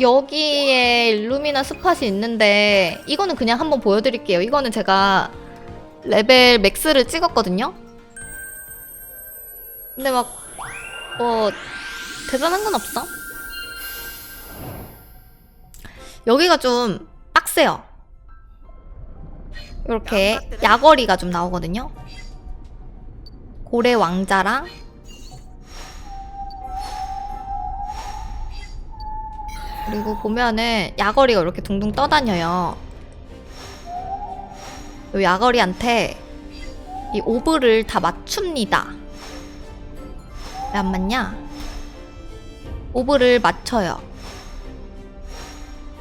여기에 일루미나 스팟이 있는데 이거는 그냥 한번 보여드릴게요. 이거는 제가 레벨 맥스를 찍었거든요. 근데 막 뭐 대단한 건 없어. 여기가 좀 빡세요. 이렇게 야거리가 좀 나오거든요. 고래 왕자랑 그리고 보면은 야거리가 이렇게 둥둥 떠다녀요. 요 야거리한테 이 오브를 다 맞춥니다. 왜 안 맞냐? 오브를 맞춰요.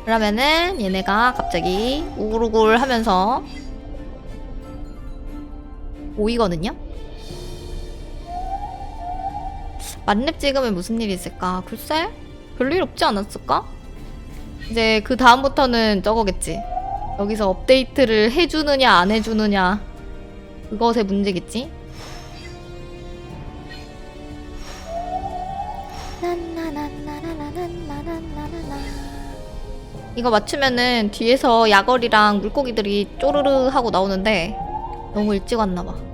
그러면은 얘네가 갑자기 우글우글 하면서 모이거든요? 만렙 찍으면 무슨 일이 있을까? 글쎄? 별일 없지 않았을까? 이제 그 다음부터는 저거겠지. 여기서 업데이트를 해주느냐 안 해주느냐 그것의 문제겠지. 이거 맞추면은 뒤에서 야걸이랑 물고기들이 쪼르르 하고 나오는데 너무 일찍 왔나 봐.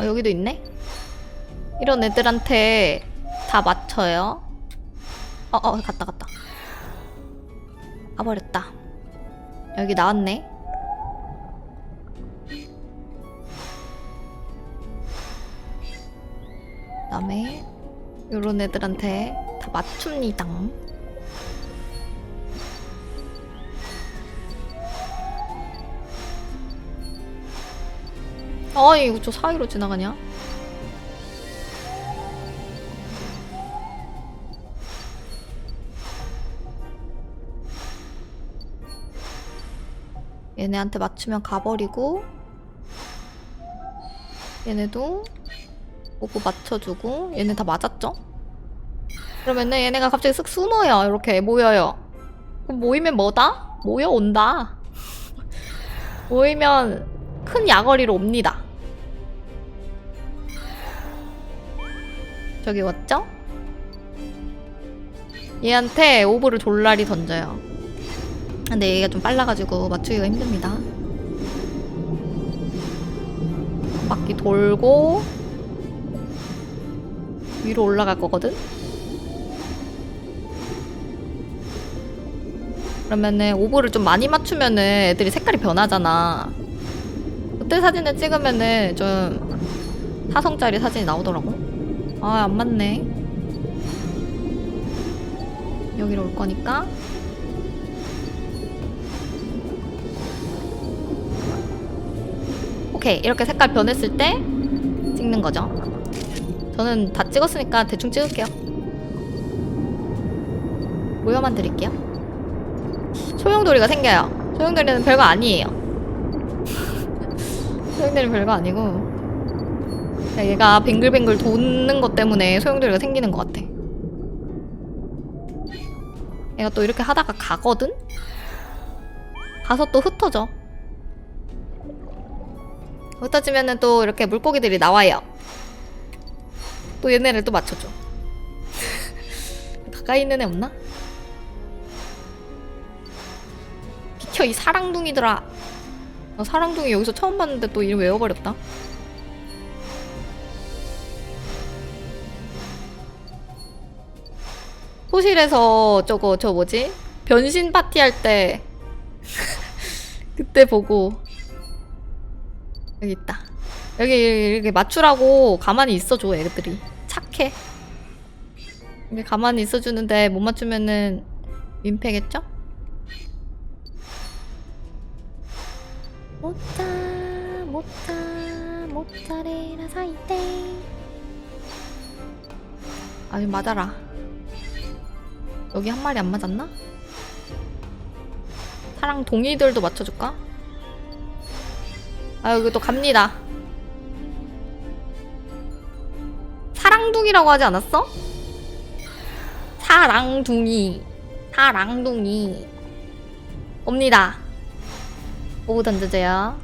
어, 여기도 있네? 이런 애들한테 다 맞춰요. 어, 어, 갔다, 갔다. 가버렸다. 여기 나왔네. 그 다음에 요런 애들한테 다 맞춥니다. 아 이거 저 사이로 지나가냐? 얘네한테 맞추면 가버리고 얘네도 오고 맞춰주고 얘네 다 맞았죠? 그러면은 얘네가 갑자기 쓱 숨어요 이렇게 모여요 그럼 모이면 뭐다? 모여온다 모이면 큰 야거리로 옵니다 저기 왔죠? 얘한테 오브를 졸라리 던져요 근데 얘가 좀 빨라가지고 맞추기가 힘듭니다 바퀴 돌고 위로 올라갈 거거든? 그러면은 오브를 좀 많이 맞추면은 애들이 색깔이 변하잖아. 그때 사진을 찍으면은 좀 사성짜리 사진이 나오더라고. 아, 안 맞네. 여기로 올 거니까. 오케이. 이렇게 색깔 변했을 때 찍는 거죠. 저는 다 찍었으니까 대충 찍을게요. 모여만 드릴게요. 소용돌이가 생겨요. 소용돌이는 별거 아니에요. 소용돌이는 별거 아니고 얘가 뱅글뱅글 도는 것 때문에 소용돌이가 생기는 것 같아. 얘가 또 이렇게 하다가 가거든? 가서 또 흩어져. 흩어지면은 또 이렇게 물고기들이 나와요. 또 얘네를 또 맞춰줘. 가까이 있는 애 없나? 비켜 이 사랑둥이들아. 나 사랑둥이 여기서 처음 봤는데 또 이름 외워버렸다. 호실에서 저거 저 뭐지? 변신 파티 할 때 그때 보고 여기 있다. 여기 이렇게 맞추라고 가만히 있어줘 애들이 착해 이게 가만히 있어주는데 못 맞추면은 민폐겠죠? 못자 못자 모짜레라 사이테 아니 맞아라 여기 한 마리 안 맞았나? 사랑 동이들도 맞춰줄까? 아 여기 또 갑니다 사랑둥이라고 하지 않았어? 사랑둥이 사랑둥이 옵니다 오브 던져줘요.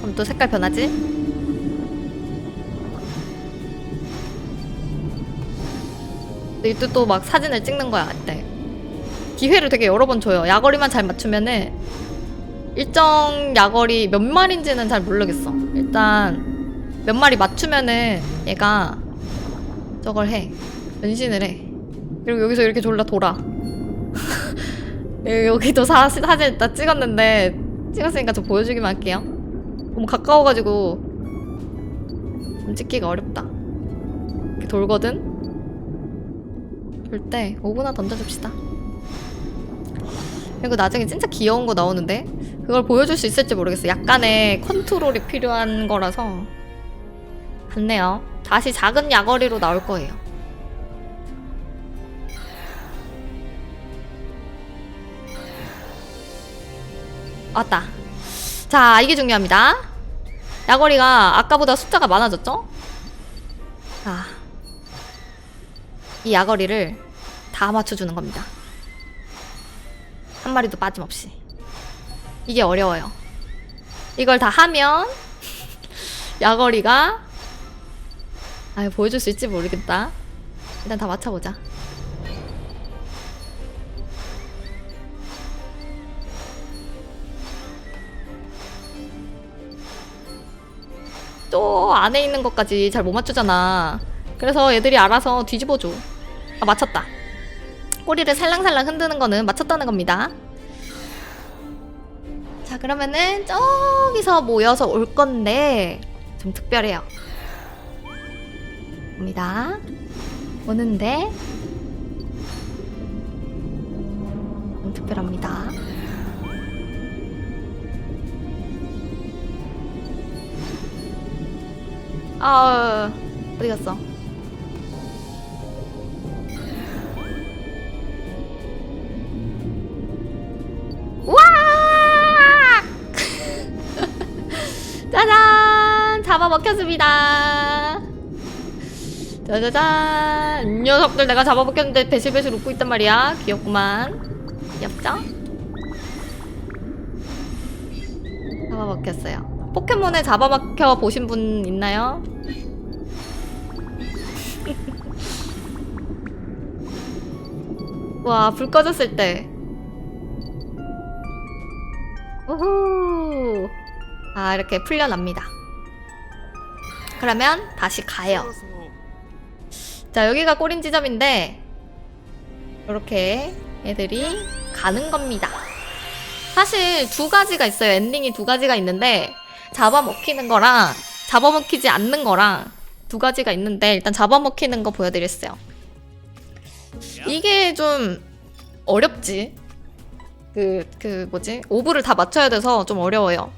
그럼 또 색깔 변하지? 이때 또 막 사진을 찍는 거야, 이때. 기회를 되게 여러 번 줘요. 야거리만 잘 맞추면은 일정 야거리 몇 마리인지는 잘 모르겠어. 일단 몇 마리 맞추면은 얘가 저걸 해. 변신을 해. 그리고 여기서 이렇게 졸라 돌아. 여기도 사, 사진 딱 찍었는데 찍었으니까 저 보여주기만 할게요. 너무 가까워가지고 좀 찍기가 어렵다. 이렇게 돌거든? 돌 때 오브나 던져줍시다. 그리고 나중에 진짜 귀여운 거 나오는데 그걸 보여줄 수 있을지 모르겠어. 약간의 컨트롤이 필요한 거라서 좋네요. 다시 작은 야거리로 나올 거예요. 왔다. 자, 이게 중요합니다. 야거리가 아까보다 숫자가 많아졌죠? 자, 이 야거리를 다 맞춰주는 겁니다. 한 마리도 빠짐없이. 이게 어려워요. 이걸 다 하면 야거리가 아 보여줄 수 있지 모르겠다. 일단 다 맞춰보자. 또 안에 있는 것까지 잘 못 맞추잖아. 그래서 얘들이 알아서 뒤집어줘. 아 맞췄다. 꼬리를 살랑살랑 흔드는 거는 맞췄다는 겁니다. 자, 그러면은 저기서 모여서 올 건데 좀 특별해요. 옵니다. 오는데 좀 특별합니다. 아, 어디 갔어? 와! 짜잔! 잡아먹혔습니다. 짜자잔! 이 녀석들 내가 잡아먹혔는데 배실배실 웃고 있단 말이야. 귀엽구만. 귀엽죠? 잡아먹혔어요. 포켓몬에 잡아먹혀 보신 분 있나요? 와, 불 꺼졌을 때. 우후. 아, 이렇게 풀려납니다. 그러면 다시 가요. 자, 여기가 꼬린 지점인데, 이렇게 애들이 가는 겁니다. 사실 두 가지가 있어요. 엔딩이 두 가지가 있는데, 잡아먹히는 거랑, 잡아먹히지 않는 거랑 두 가지가 있는데, 일단 잡아먹히는 거 보여드렸어요. 이게 좀 어렵지. 그, 그, 뭐지? 오브를 다 맞춰야 돼서 좀 어려워요.